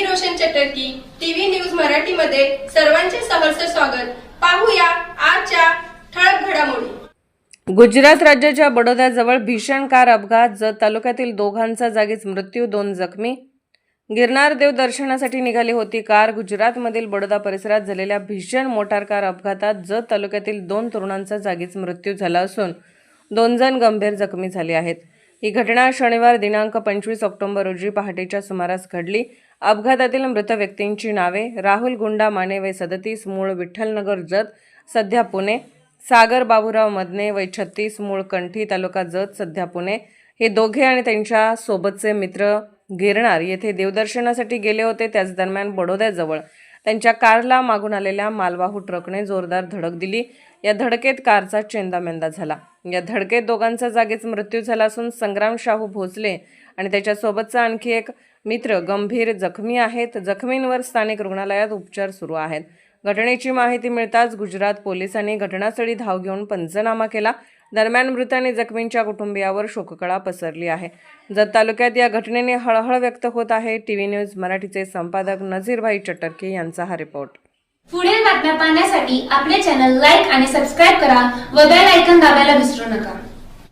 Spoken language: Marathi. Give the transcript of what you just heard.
रोशन चटर्की टीव्ही न्यूज मराठीमध्ये सर्वांचे सहर्ष स्वागत. पाहूया आजच्या ठळक घडामोडी. गुजरात राज्याच्या बडोद्याजवळ भीषण कार अपघात जत तालुक्यातील दोघांचा जागीच मृत्यू दोन जखमी. गिरनार देव दर्शनासाठी निघाली होती कार. गुजरातमधील बडोदा परिसरात झालेल्या भीषण मोटार कार अपघातात जत तालुक्यातील दोन तरुणांचा जागीच मृत्यू झाला असून दोन जण गंभीर जखमी झाले आहेत. ही घटना शनिवार दिनांक पंचवीस ऑक्टोबर रोजी पहाटेच्या सुमारास घडली. अपघातातील मृत व्यक्तींची नावे राहुल गुंडा माने वय सदतीस मूळ विठ्ठलनगर जत सध्या पुणे. सागर बाबूराव मदने वय छत्तीस मूळ कंठी तालुका जत सध्या पुणे. हे दोघे आणि त्यांच्या सोबतचे मित्र गिरणार. येथे देवदर्शनासाठी गेले होते त्याच दरम्यान बडोद्याजवळ. त्यांच्या कारला मागून आलेल्या मालवाहू ट्रकने जोरदार धडक दिली. या धडकेत कारचा चेंदामेंदा झाला. या धडकेत दोघांचा जागीच मृत्यू झाला असून संग्राम शाहू भोसले आणि त्याच्यासोबतचा आणखी एक मित्र गंभीर जखमी आहेत. जखमींवर स्थानिक रुग्णालयात उपचार सुरू आहेत. घटनेची माहिती मिळताच गुजरात पोलिसांनी घटनास्थळी धाव घेऊन पंचनामा केला. दरम्यान मृत आणि जखमींच्या कुटुंबियावर शोककळा पसरली आहे. जत तालुक्यात या घटनेने हळहळ व्यक्त होत आहे. टीव्ही न्यूज मराठीचे संपादक नझीरभाई चटर्के यांचा हा रिपोर्ट. पुढील बातम्या पाहण्यासाठी आपले चॅनल लाईक आणि सबस्क्राईब करा व बेल ऐकन दाबायला विसरू नका.